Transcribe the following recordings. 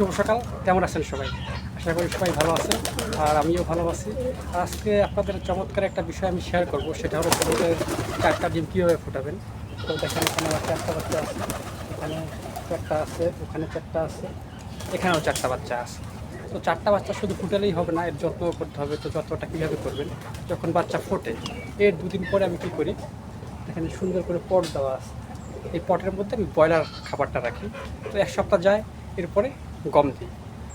শুভ সকাল। কেমন আছেন সবাই? আশা করি সবাই ভালো আছেন, আর আমিও ভালো আছি। আর আজকে আপনাদের চমৎকার একটা বিষয় আমি শেয়ার করব, সেটা হলো তোমাদের চারটা ডিম কীভাবে ফোটাবেন। তো দেখেন, এখানে আমার চারটা বাচ্চা আছে, এখানে চারটা আছে, ওখানে চারটা আছে, এখানেও চারটা বাচ্চা আছে। তো চারটা বাচ্চা শুধু ফুটালেই হবে না, এর যত্ন করতে হবে। তো যত্নটা কীভাবে করবেন? যখন বাচ্চা ফোটে, এর দুদিন পরে আমি কী করি? এখানে সুন্দর করে পট দেওয়া আছে। এই পটের মধ্যে আমি ব্রয়লার খাবারটা রাখি। তো এক সপ্তাহ যায়, এরপরে গম দিই।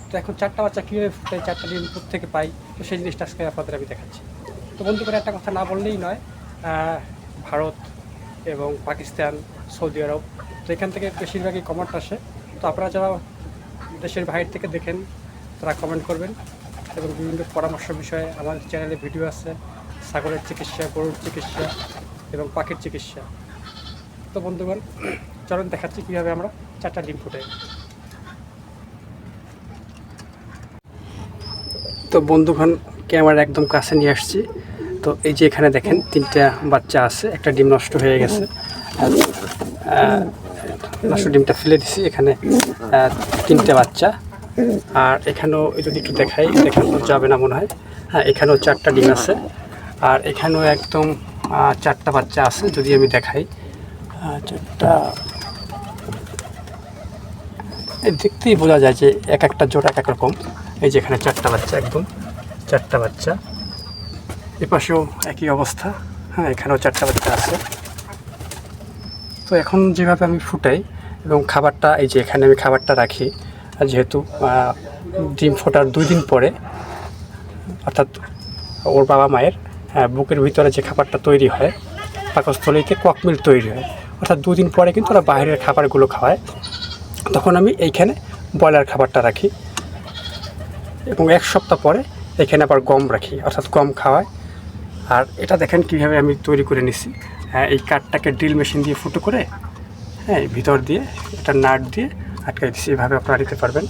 তো এখন চারটা বাচ্চা কীভাবে ফুটে চারটা ডিম ফুট থেকে পাই, তো সেই জিনিসটা আজকে আপনাদের আমি দেখাচ্ছি। তো বন্ধু, করে একটা কথা না বললেই নয় ভারত এবং পাকিস্তান, সৌদি আরব, তো এখান থেকে বেশিরভাগই কমেন্ট আসে। তো আপনারা যারা দেশের বাইরে থেকে দেখেন, তারা কমেন্ট করবেন এবং বিভিন্ন পরামর্শ বিষয়ে আমার চ্যানেলে ভিডিও আছে, ছাগলের চিকিৎসা, গরুর চিকিৎসা এবং পাখির চিকিৎসা। তো বন্ধুগণ, চলুন দেখাচ্ছি কীভাবে আমরা চারটা ডিম ফুটে তো বন্ধুগণ, ক্যামেরা একদম কাছে নিয়ে আসছি। তো এই যে এখানে দেখেন, তিনটা বাচ্চা আছে, একটা ডিম নষ্ট হয়ে গেছে। নষ্ট ডিমটা ফেলে দিছি, এখানে তিনটে বাচ্চা। আর এখানেও যদি একটু দেখাই, দেখানো যাবে না মনে হয়। হ্যাঁ এখানেও চারটা ডিম আছে। আর এখানেও একদম চারটা বাচ্চা আছে, যদি আমি দেখাই। চারটা। দেখতেই বোঝা যায় যে এক একটা জোড়া এক এক রকম। এই যে এখানে চারটা বাচ্চা একদম চারটা বাচ্চা। এ পাশেও একই অবস্থা। হ্যাঁ এখানেও চারটা বাচ্চা আছে। তো এখন যেভাবে আমি ফুটাই এবং খাবারটা এই যে এখানে আমি খাবারটা রাখি আর যেহেতু ডিম ফোটার দুই দিন পরে অর্থাৎ ওর বাবা মায়ের আহ, বুকের ভিতরে যে খাবারটা তৈরি হয় পাকস্থলীতে ককমিল তৈরি হয় অর্থাৎ দুদিন পরে কিন্তু ওরা বাইরের খাবারগুলো খাওয়ায়। তখন আমি এইখানে ব্রয়লার খাবারটা রাখি। এবং এক সপ্তাহ পরে এখানে আবার গম রাখি, অর্থাৎ গম খাওয়াই আর এটা দেখেন কীভাবে আমি তৈরি করে নিছি। হ্যাঁ এই কাঠটাকে ড্রিল মেশিন দিয়ে ফুটো করে হ্যাঁ ভিতর দিয়ে এটা নাট দিয়ে আটকাই দিচ্ছি এভাবে আপনারা দিতে পারবেন।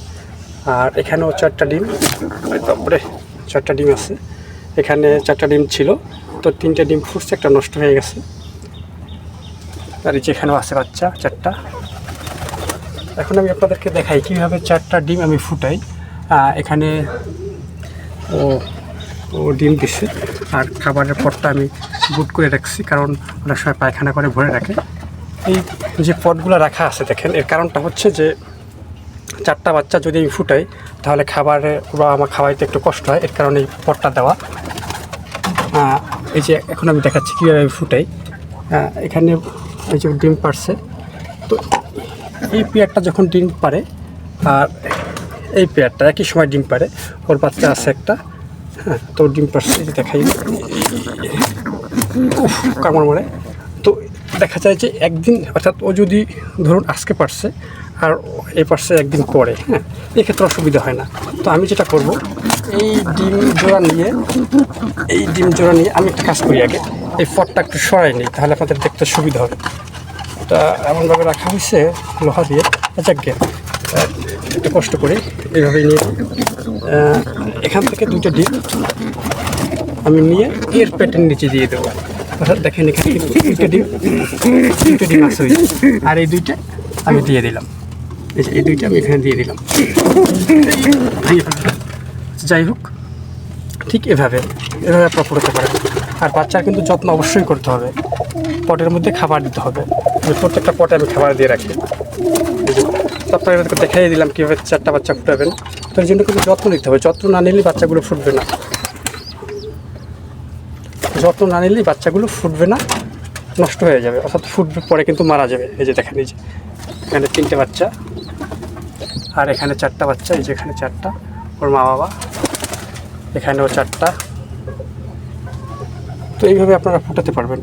আর এখানেও চারটা ডিম তারপরে চারটা ডিম আছে। এখানে চারটা ডিম ছিল, তো তিনটে ডিম ফুটছে, একটা নষ্ট হয়ে গেছে। আর যেখানেও আছে বাচ্চা, চারটা। এখন আমি আপনাদেরকে দেখাই কীভাবে চারটা ডিম আমি ফুটাই। এখানে ও ও ডিম দিচ্ছে আর খাবারের পটটা আমি বুট করে রাখছি, কারণ অনেক সময় পায়খানা করে, ভরে রাখে। এই যে পটগুলো রাখা আছে, দেখেন, এর কারণটা হচ্ছে যে চারটা বাচ্চা যদি আমি ফুটাই, তাহলে খাবারে বা আমার খাওয়াইতে একটু কষ্ট হয়, এর কারণে এই পটটা দেওয়া। এই যে এখন আমি দেখাচ্ছি কীভাবে আমি ফুটাই। এখানে এই যে ডিম পারছে তো এই পেয়ারটা যখন ডিম পারে আর এই পেয়ারটা, একই সময় ডিম পারে ওর বাচ্চা আছে একটা। হ্যাঁ তো ডিম পারছে দেখাই। কামড় মারে। তো দেখা যায় যে একদিন, অর্থাৎ ও যদি, ধরুন আজকে পারছে আর এই পারছে একদিন পরে হ্যাঁ এক্ষেত্রে অসুবিধা হয় না। তো আমি যেটা করব, এই ডিম জোড়া নিয়ে, এই ডিম জোড়া নিয়ে আমি একটা কাজ করি আগে। এই ফটটা একটু সরাই নিই, তাহলে আপনাদের দেখতে সুবিধা হবে। এটা এমনভাবে রাখা হয়েছে, লোহা দিয়ে গে একটু কষ্ট করে এইভাবে নিয়ে এখান থেকে দুটো ডিম আমি নিয়ে এর পেটের নিচে দিয়ে দেবো। অর্থাৎ দেখেন এখানে দুটো ডিম দুটো ডিম যে। আর এই দুইটা আমি দিয়ে দিলাম। এই দুইটা আমি এখানে দিয়ে দিলাম। যাই হোক, ঠিক এভাবে এভাবে আপনারা পড়তে পারেন। আর বাচ্চার কিন্তু যত্ন অবশ্যই করতে হবে। পটের মধ্যে খাবার দিতে হবে। প্রত্যেকটা পটে আমি খাবার দিয়ে রাখি। তো দেখাই দিলাম কীভাবে চারটা বাচ্চা ফুটাবেন। তো এর জন্য কিন্তু যত্ন নিতে হবে। যত্ন না নিলে বাচ্চাগুলো ফুটবে না। যত্ন না নিলেই বাচ্চাগুলো ফুটবে না, নষ্ট হয়ে যাবে। অর্থাৎ ফুটবে পরে কিন্তু মারা যাবে। এই যে দেখেন, এই যে এখানে তিনটে বাচ্চা আর এখানে চারটা বাচ্চা। এই যে এখানে চারটা, ওর মা বাবা। এখানেও চারটা। তো এইভাবে আপনারা ফুটাতে পারবেন।